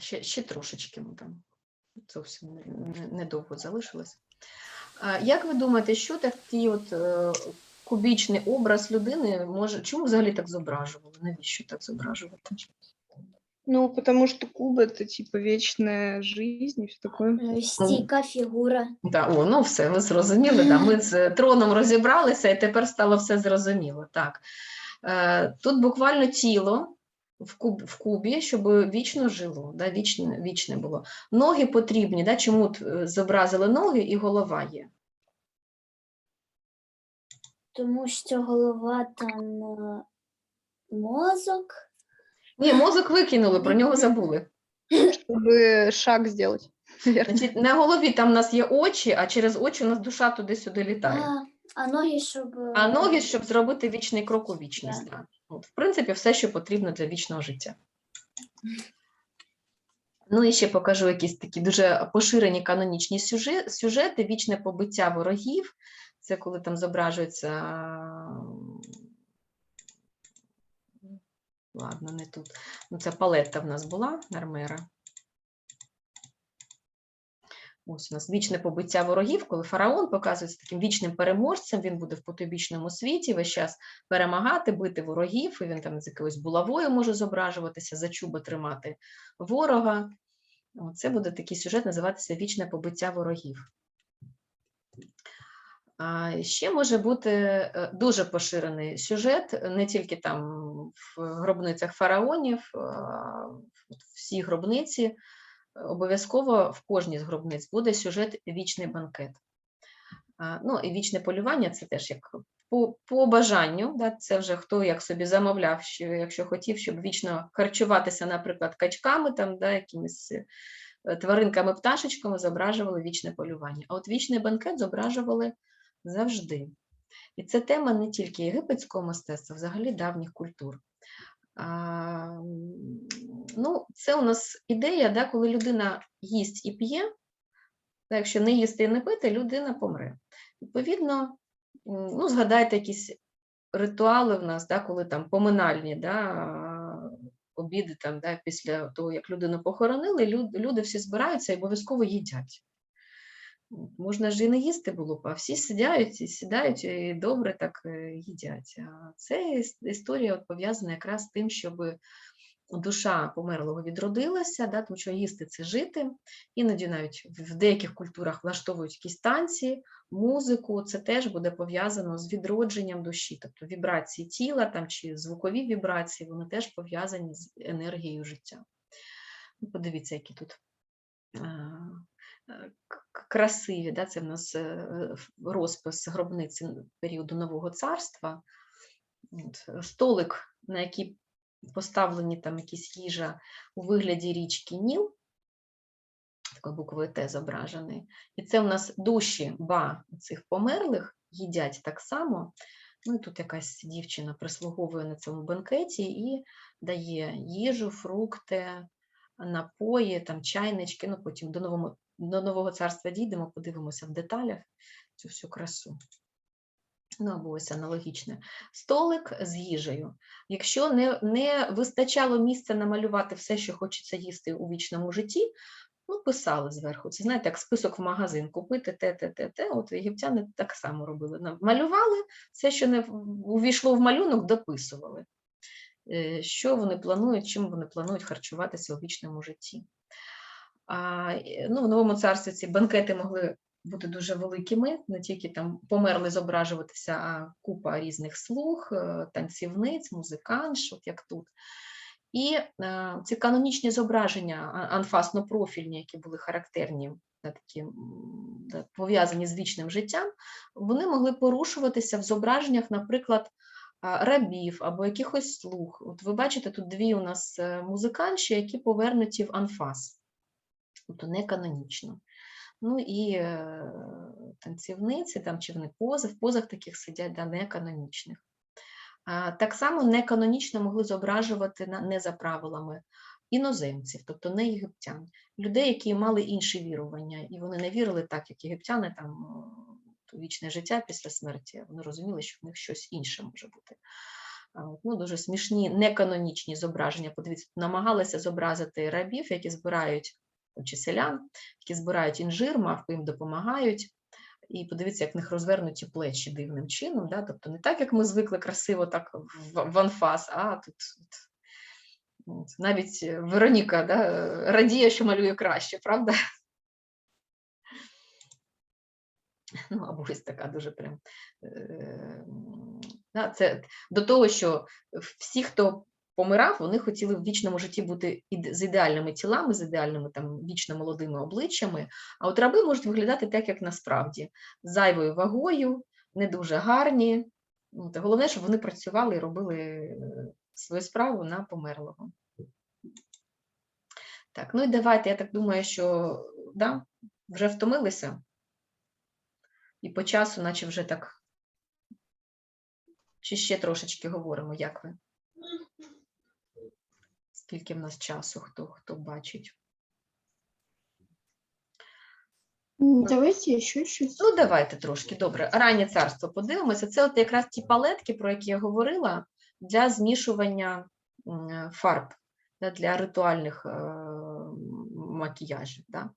Ще, ще трошечки ну, там зовсім не- не- недовго залишилось. Як ви думаєте, що такий от е, кубічний образ людини може, чому взагалі так зображували? Навіщо так зображувати? Ну, потому что куб это типа вечная жизнь и все такое. Е, Стійка фігура. Да, о, ну все, ви зрозуміли. Да. Ми з троном розібралися, і тепер стало все зрозуміло. Так. Е, тут буквально тіло в, куб, в кубі, щоб вічно жило, да, вічне, вічне було. Ноги потрібні, да, чому е, зобразили ноги і голова є? Тому що голова там е, мозок. Ні, мозок викинули, про нього забули. Чтобы шаг сделать. наверное. Значить, на голові там у нас є очі, а через очі у нас душа туди-сюди літає. А, а ноги, щоб. е, А ноги, щоб зробити вічний крок у вічність. Да. От, в принципі, все, що потрібно для вічного життя. Ну і ще покажу якісь такі дуже поширені канонічні сюжети, вічне побиття ворогів. Це коли там зображується. Ладно, не тут. Ну, це палетта в нас була Нармера. Ось у нас вічне побиття ворогів, коли фараон показується таким вічним переможцем, він буде в потойбічному світі весь час перемагати, бити ворогів, і він там з якоюсь булавою може зображуватися, за чуба тримати ворога. Це буде такий сюжет, називатися Вічне побиття ворогів. Ще може бути е, дуже поширений сюжет, не тільки там в гробницях фараонів, всі гробниці обов'язково в кожній з гробниць буде сюжет Вічний банкет. Ну і вічне полювання це теж як по, по бажанню, да, це вже хто як собі замовляв, що якщо хотів, щоб вічно харчуватися, наприклад, качками, там, да, якимись е, тваринками, пташечками, зображували вічне полювання. А от вічний банкет зображували завжди. І це тема не тільки єгипетського мистецтва, взагалі давніх культур. Ну, це у нас ідея, да, коли людина їсть і п'є, якщо не їсти і не пити, людина помре. Відповідно, ну, згадайте якісь ритуали в нас, да, коли там поминальні да, обіди там, да, після того, як людину похоронили, люди всі збираються і обов'язково їдять. Можна ж і не їсти було а всі сидять і сідають і добре так їдять. А це історія пов'язана якраз з тим, щоб душа померлого відродилася, да, тому що їсти це жити. Іноді навіть в деяких культурах влаштовують якісь танці, музику. Це теж буде пов'язано з відродженням душі, тобто вібрації тіла там, чи звукові вібрації, вони теж пов'язані з енергією життя. Ну, Подивіться, які тут красиві. Да? Це в нас е, розпис гробниці періоду Нового царства. От, е, Столик, на який поставлені там якісь їжа у вигляді річки Ніл, такою буквою Т зображений. І це у нас душі ба цих померлих їдять так само. Ну і тут якась дівчина прислуговує на цьому банкеті і дає їжу, фрукти, напої, там чайнички. Ну потім до до нового царства дійдемо, подивимося в деталях цю всю красу. Ну, або ось аналогічне. Столик з їжею. Якщо не, не вистачало місця намалювати все, що хочеться їсти у вічному житті, ну, писали зверху. Це знаєте, як список в магазин купити те, те, те, те. От єгиптяни так само робили. Малювали, все, що не увійшло в малюнок, дописували. Е, Що вони планують, чим вони планують харчуватися у вічному житті. Е, ну, в новому царстві ці банкети могли бути дуже великими, не тільки там померли зображуватися, а купа різних слуг, е, танцівниць, музиканш, от як тут. І е, ці канонічні зображення анфасно-профільні, які були характерні, такі, пов'язані з вічним життям, вони могли порушуватися в зображеннях, наприклад, рабів або якихось слуг. От ви бачите, тут дві у нас е, музиканші, які повернуті в анфас, тобто не канонічно. Ну і е, танцівниці, там, чи вони пози, в позах таких сидять, да, не канонічних. Так само неканонічно могли зображувати не за правилами іноземців, тобто не єгиптян, людей, які мали інші вірування, і вони не вірили так, як єгиптяни, там вічне життя після смерті. Вони розуміли, що в них щось інше може бути. Ну, дуже смішні, неканонічні зображення. Подивіться, намагалися зобразити рабів, які збирають чи які збирають інжир, мавпи їм допомагають. І подивіться, як в них розвернуті плечі дивним чином. Да? Тобто не так, як ми звикли красиво, так в, анфас, а тут от, навіть Вероніка да, радіє, що малює краще, правда? Ну, або ось така дуже прям. е, це до того, що всі, хто помирав, вони хотіли в вічному житті бути з ідеальними тілами, з ідеальними там вічно молодими обличчями. А от раби можуть виглядати так, як насправді, з зайвою вагою, не дуже гарні. От, Головне, щоб вони працювали і робили е, свою справу на померлого. Так, ну і давайте, я так думаю, що да, вже втомилися. І по часу, наче вже так. Чи ще трошечки говоримо, як ви? Скільки в нас часу, хто, хто бачить? Давайте еще щось. Ну, давайте трошки. Добре. Раннє царство подивимося. Це от якраз ті палетки, про які я говорила, для змішування фарб, для ритуальних е, макіяжів. Да.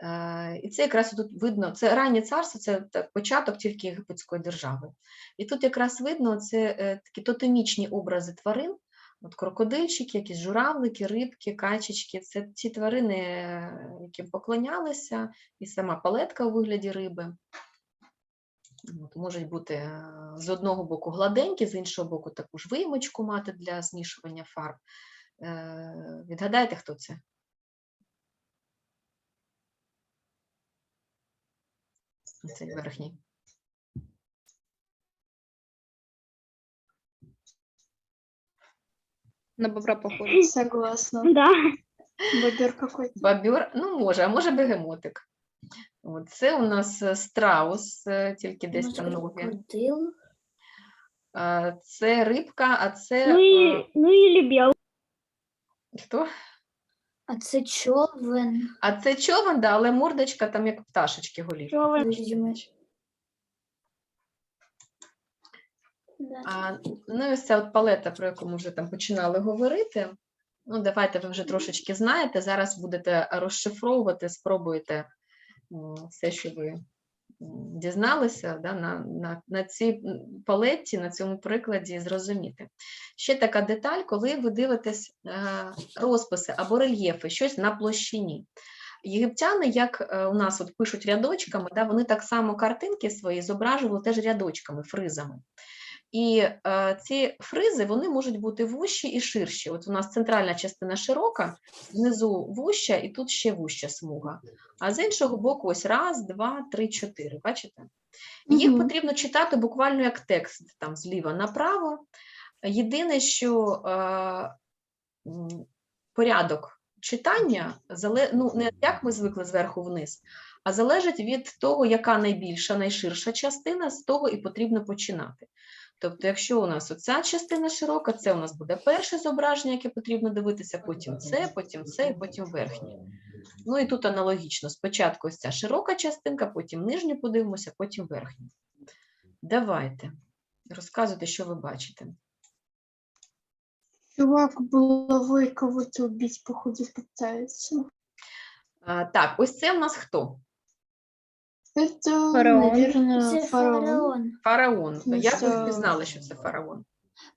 Е, І це якраз тут видно, це раннє царство, це початок тільки єгипетської держави. І тут якраз видно це е, такі тотемічні образи тварин, от крокодильчики, якісь журавлики, рибки, качечки. Це ті тварини, яким поклонялися, і сама палетка у вигляді риби. От, можуть бути е, з одного боку гладенькі, з іншого боку таку ж виймочку мати для змішування фарб. Е, Відгадайте, хто це? Цей верхній. На бобра похоже. Согласна. Да. Бобер какой-то. Бабюр, ну може, а може бегемотик. От, це у нас е, страус, е, тільки десь там ноги. крокодил. Е, Це рибка, а це Ну е, і, ну і люб'я. хто? А це човен. А це човен, да, але мордочка там як пташечки голівка. Човен. А, ну і ось ця от палета, про яку ми вже там починали говорити. Ну, давайте ви вже трошечки знаєте. Зараз будете розшифровувати, спробуйте все, що ви дізналися да, на, на, на цій палеті, на цьому прикладі зрозуміти. Ще така деталь, коли ви дивитесь е, розписи або рельєфи, щось на площині. Єгиптяни, як е, у нас от пишуть рядочками, да, вони так само картинки свої зображували теж рядочками, фризами. І е, ці фризи вони можуть бути вущі і ширші. От у нас центральна частина широка, внизу вуща, і тут ще вуща смуга. А з іншого боку, ось раз, два, три, чотири. Бачите? Їх Мгм. потрібно читати буквально як текст, там зліва направо. Єдине, що е, порядок читання зале... ну, не як ми звикли зверху вниз, а залежить від того, яка найбільша, найширша частина, з того і потрібно починати. Тобто, якщо у нас оця частина широка, це у нас буде перше зображення, яке потрібно дивитися, потім це, потім це, і потім верхнє. Ну і тут аналогічно. Спочатку ось ця широка частинка, потім нижню подивимося, потім верхню. Давайте. Розказуйте, що ви бачите. Чувак кого-то убить, походу, пытается. А, так, ось це в нас хто? Это, Фараон. наверное, Це фараон. фараон. Фараон. Ну, Як ви це- впізнали, що це фараон?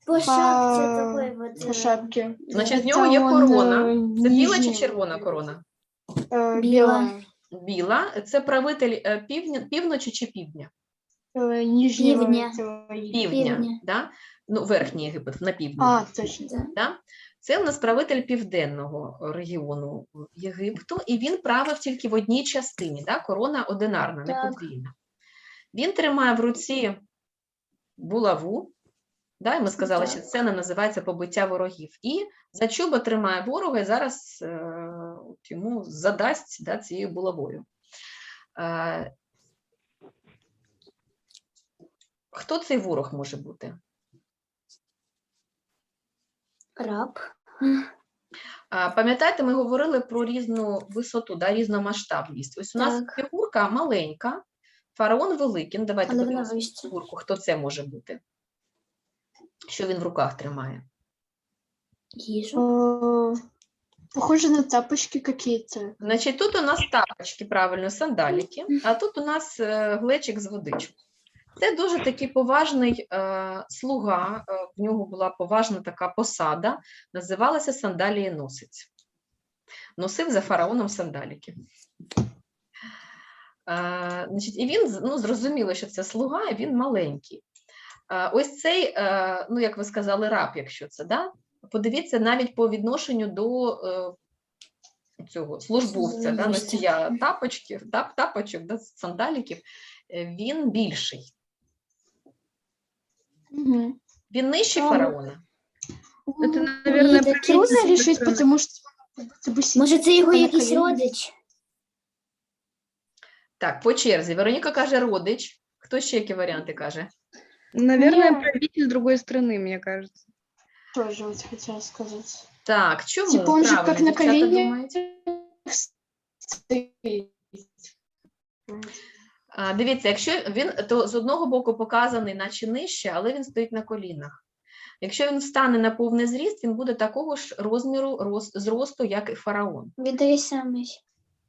По шапці По- такої от. По е, шапке. Значить, в Это нього є он, корона. э, Це біла чи нижний, червона корона? э, Біла. белая. Біла. Це правитель е, півдня, півночі чи півдня? Э, нижнего Пивня. этого Египта. Півдня. Півдня. Да? Ну, верхній Єгипет, на півдні. А, точно. да. Це у нас правитель південного регіону Єгипту, і він правив тільки в одній частині, да? корона одинарна, не подвійна. Він тримає в руці булаву, да? і ми сказали, що Так. це не називається побиття ворогів. І за чуба тримає ворога і зараз е, от йому задасть да, цією булавою. Е, хто цей ворог може бути? Раб. А, Пам'ятаєте, ми говорили про різну висоту, да, різномасштабність. Ось у нас Так. фігурка маленька, фараон великий. Ну, давайте подивимося фігурку, хто це може бути. Що він в руках тримає? Їжу. Похоже на тапочки какие-то. Значить, тут у нас тапочки, правильно, сандаліки, а тут у нас е, глечик з водичкою. Це дуже такий поважний е, слуга, е, в нього була поважна така посада, називалася сандалії носить. Носив за фараоном сандаліки. Е, значить, і він, ну, зрозуміло, що це слуга, і він маленький. Е, ось цей, е, ну, як ви сказали, раб, якщо це, да? подивіться навіть по відношенню до е, цього службовця, да, носія тапочків, тап, тапочок, да, сандаліків, е, він більший. Мгм. Він нижчий А, фараона. Это, Ні, наверное, такі правительство Трудно решить, страны. потому что как будто бы сидит Може, це його на якийсь коленях. родич? Так, по черзі. Вероніка каже родич. Хто ще які варіанти каже? Наверное, Не. правитель другой страны, мне кажется. Тоже вот хотела сказать. Так, чому? Типа он же как Правильно, на дівчата коленях думають. стоит. Дивіться, якщо він то з одного боку показаний, наче нижче, але він стоїть на колінах. Якщо він встане на повний зріст, він буде такого ж розміру роз- зросту, як і фараон. Самий.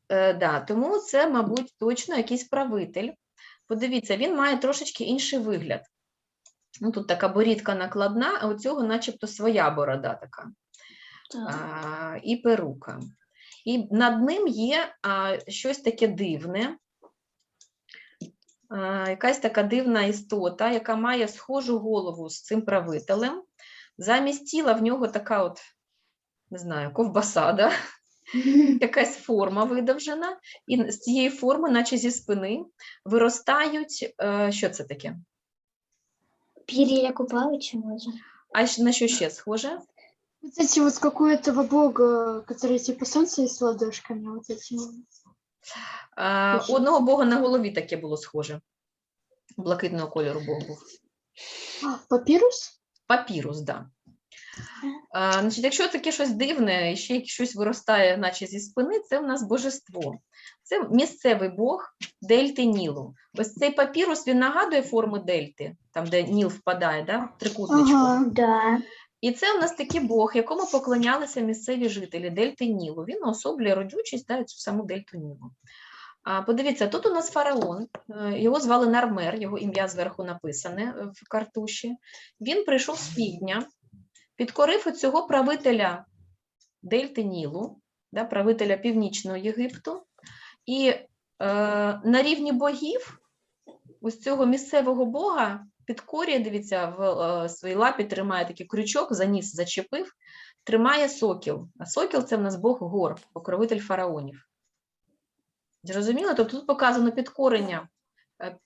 Е, да, тому це, мабуть, точно якийсь правитель. Подивіться, він має трошечки інший вигляд. Ну, тут така борідка накладна, а у цього начебто своя борода така. Так. а, і перука. І над ним є а, щось таке дивне, якась така дивна істота, яка має схожу голову з цим правителем. Замість тіла в нього така от, не знаю, ковбаса, да? якась форма видовжена, і з цієї форми, наче зі спини, виростають. е, Що це таке? Пір'я Купалича, може? А щ- на що ще схоже? Вот эти вот как у этого бога, который типа солнце с ладошками, вот эти вот. А, у одного бога на голові таке було схоже. Блакитного кольору Бог був. А, папирус? Папірус, да. А, значить, якщо таке щось дивне і ще щось виростає, наче зі спини, це в нас божество. Це місцевий бог дельти Нілу. Ось цей папірус він нагадує форму дельти, там, де Ніл впадає, да, трикутничку. Ага. Да. І це у нас такий Бог, якому поклонялися місцеві жителі Дельти Нілу. Він особлює родючість да, цю саму Дельту Нілу. А, подивіться, тут у нас фараон, е, його звали Нармер, його ім'я зверху написане е, в картуші. Він прийшов з півдня, підкорив у цього правителя Дельти Нілу, да, правителя Північного Єгипту. І е, на рівні богів ось цього місцевого бога підкорює, дивіться, в е, своїй лапі тримає такий крючок, за ніс зачепив, тримає сокіл. А сокіл це в нас Бог гор, покровитель фараонів. Зрозуміло? Тобто тут показано підкорення е,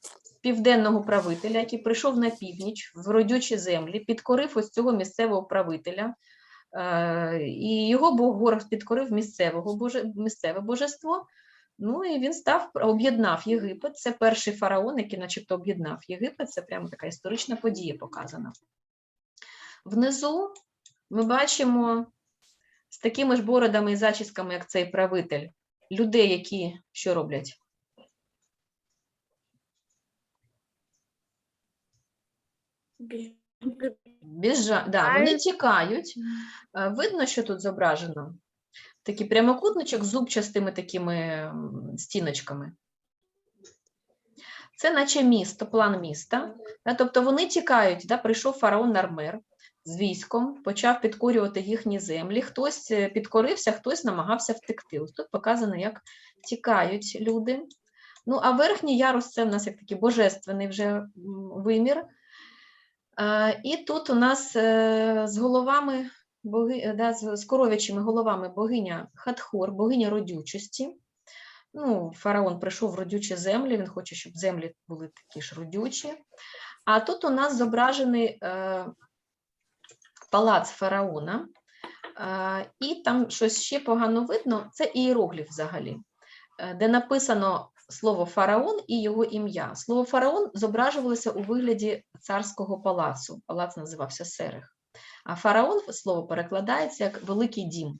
південного правителя, який прийшов на північ в родючі землі, підкорив ось цього місцевого правителя, е, і його Бог гор підкорив місцевого місцеве божество. Ну і він став об'єднав Єгипет. Це перший фараон, який, начебто, об'єднав Єгипет. Це прямо така історична подія показана. Внизу ми бачимо з такими ж бородами і зачісками, як цей правитель, людей, які що роблять? Біжа... Да, вони Тікають. Е, Видно, що тут зображено. Такий прямокутничок з зубчастими такими стіночками. Це наче місто, план міста. Тобто вони тікають, да, прийшов фараон Нармер з військом, почав підкорювати їхні землі. Хтось е, підкорився, хтось намагався втекти. Ось тут показано, як тікають люди. Ну, а верхній ярус це в нас як такий божественний вже вимір. І тут у нас е, з головами, боги, е, да, з, коров'ячими головами богиня Хатхор, богиня родючості. Ну, фараон прийшов в родючі землі, він хоче, щоб землі були такі ж родючі. А тут у нас зображений е, палац фараона, е, і там щось ще погано видно, це іерогліф взагалі, е, де написано слово фараон і його ім'я. Слово фараон зображувалося у вигляді царського палацу. Палац називався Серех. А фараон слово перекладається як великий дім.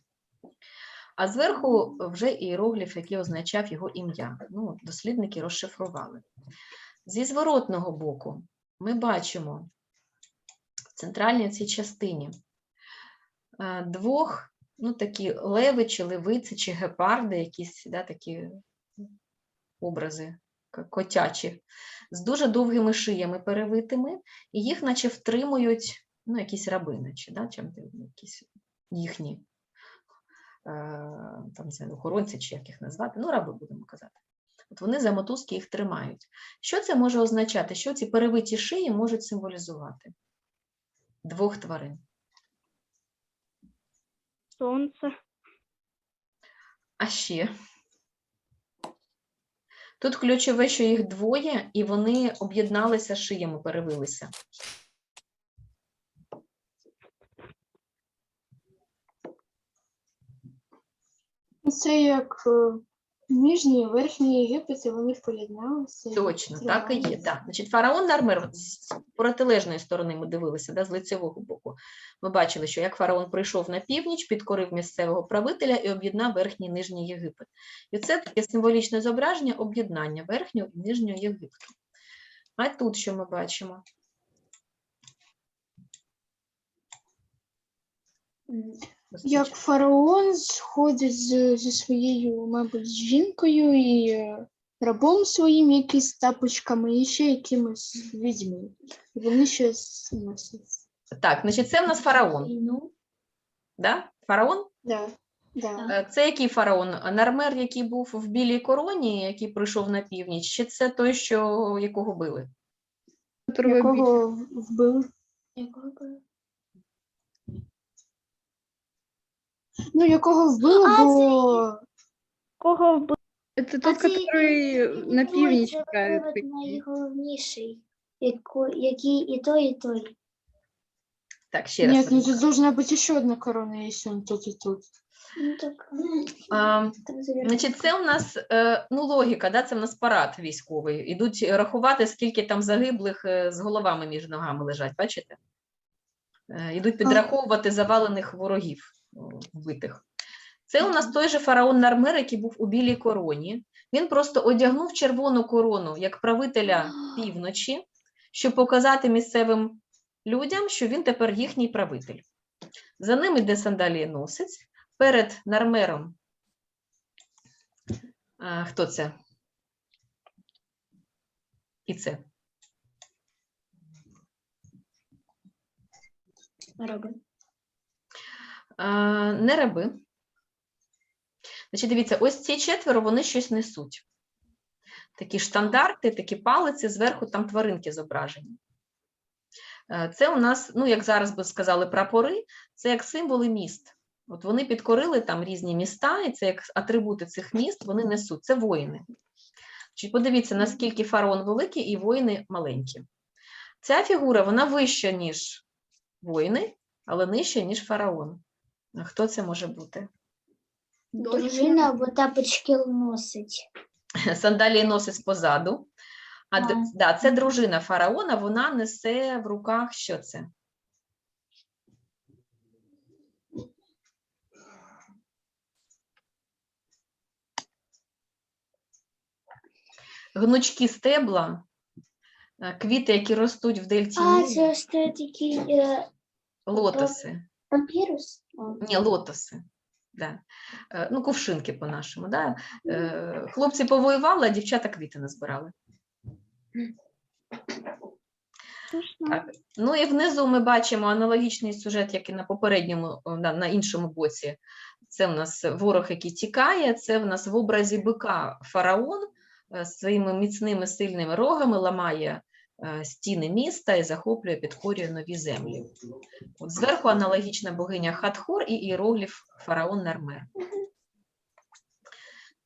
А зверху вже іерогліф, який означав його ім'я. Ну, дослідники розшифрували. Зі зворотного боку ми бачимо в центральній цій частині. Е, Двох, ну такі леви, чи левиці, чи гепарди, якісь да, такі образи котячі, з дуже довгими шиями перевитими, і їх наче втримують ну, якісь рабини, чи да, чим, якісь їхні е, там, знаю, охоронці, чи як їх назвати, ну, раби будемо казати. От вони за мотузки їх тримають. Що це може означати? Що ці перевиті шиї можуть символізувати? Двох тварин. Сонце. А ще тут ключове, що їх двоє, і вони об'єдналися шиями, перевилися. Це як е, Нижній і Верхній Єгипет, і вони поєдналися. Точно, так і є. Так. Значить, фараон Нармер, з протилежної сторони ми дивилися, да, з лицевого боку. Ми бачили, що як фараон прийшов на північ, підкорив місцевого правителя і об'єднав верхній і нижній Єгипет. І це таке символічне зображення об'єднання верхнього і нижнього Єгипту. А тут що ми бачимо? Як фараон сходить з, зі своєю, мабуть, жінкою і е, рабом своїм, якийсь з тапочками, і ще якимось відьми. І вони щось носять. Так, значить, це в нас фараон. Ну, Да? Фараон? Да, да. Е, Це який фараон? Нармер, який був в білій короні, який прийшов на північ, чи це той, що якого били. Якого вбили? якого було? Ну, якого вбили, А, це бо Кого вбили? Это тот, це который на Ой, північ це правит. виворот такий. найголовніший, яко- який і той, і той. Так, ще раз. Нет, ну Вероніка. тут должна быть еще одна корона, если он тут и тут. Ну так, А, там завернуто. Значить, це у нас е, ну, логіка, да? це в нас парад військовий. Ідуть рахувати, скільки там загиблих е, з головами між ногами лежать, бачите? Е, Ідуть підраховувати завалених ворогів о, вбитих. Це у нас той же фараон Нармер, який був у білій короні. Він просто одягнув червону корону як правителя півночі, щоб показати місцевим людям, що він тепер їхній правитель. За ним іде сандалієносець. Перед Нармером а, хто це? І це. Роби. Не раби. Значить, дивіться, ось ці четверо вони щось несуть. Такі штандарти, такі палиці, зверху там тваринки зображені. Е, Це у нас, ну, як зараз би сказали, прапори, це як символи міст. От вони підкорили там різні міста, і це як атрибути цих міст вони несуть. Це воїни. Чи подивіться, наскільки фараон великий і воїни маленькі. Ця фігура вона вища, ніж воїни, але нижча, ніж фараон. А Хто це може бути? Дружина або тапочки носить. Сандалії носить позаду. А А. да, це дружина фараона, вона несе в руках що це? Гнучкі стебла, е, квіти, які ростуть в дельті А, це ось той е, лотоси. папірус. Ні, лотоси. Да. Е, Ну, кувшинки по-нашому. Да? Е, Хлопці повоювали, а дівчата квіти назбирали. Так. Ну і внизу ми бачимо аналогічний сюжет, як і на попередньому, на, на іншому боці. Це в нас ворог, який тікає, це в нас в образі бика фараон е, з своїми міцними сильними рогами ламає стіни міста і захоплює, підкорює нові землі. От зверху аналогічна богиня Хатхор і іерогліф фараон Нармер.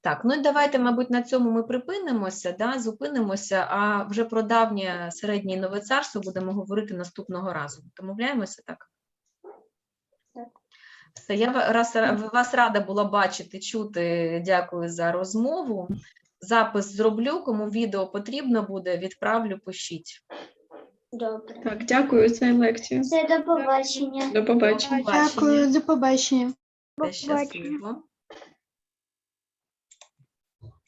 Так, ну і давайте, мабуть, на цьому ми припинимося, да, зупинимося, а вже про давнє середнє нове царство будемо говорити наступного разу. Домовляємося так? Все, я раз, вас рада була бачити, чути. Дякую за розмову. Запис зроблю, кому відео потрібно буде, відправлю, пишіть. Добре. Так, дякую за лекцію. Все, до побачення. До побачення. Дякую, до побачення. Все щасливо.